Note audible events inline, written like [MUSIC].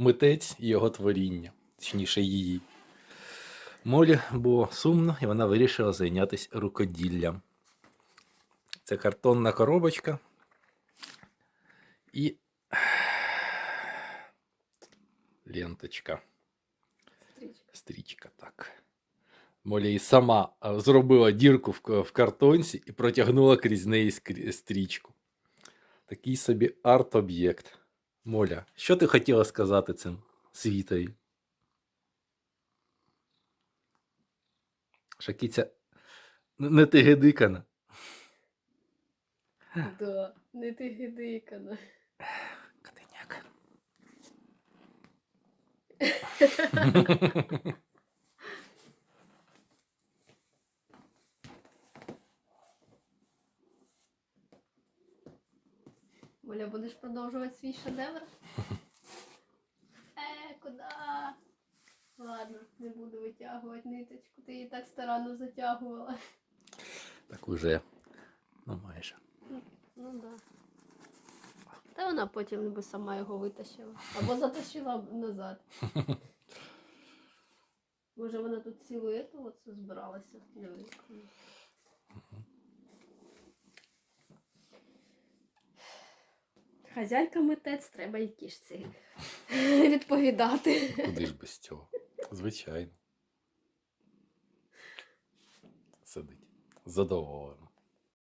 митець і його творіння, точніше її. Молі було сумно, і вона вирішила зайнятися рукоділлям. Це картонна коробочка. І ленточка. Стрічка. Стрічка, так. Молі і сама зробила дірку в, картонці і протягнула крізь неї стрічку. Такий собі арт-об'єкт. Моля, що ти хотіла сказати цим світові? Шакіця н- не ти гидикана. Да, не ти гидикана. Катиняк. [LAUGHS] Оля, будеш продовжувати свій шедевр? [LAUGHS] Е, куди? Ладно, не буду витягувати ниточку. Ти її так старанно затягувала. Так уже. Ну, майже. Ну да. Та вона потім би сама його витащила. Або затащила б назад. [LAUGHS] Може вона тут цілу ету збиралася. Диви. Хазяйка митець, треба й кішці [LAUGHS] відповідати. Куди ж без цього? Звичайно. Сидить. Задоволено.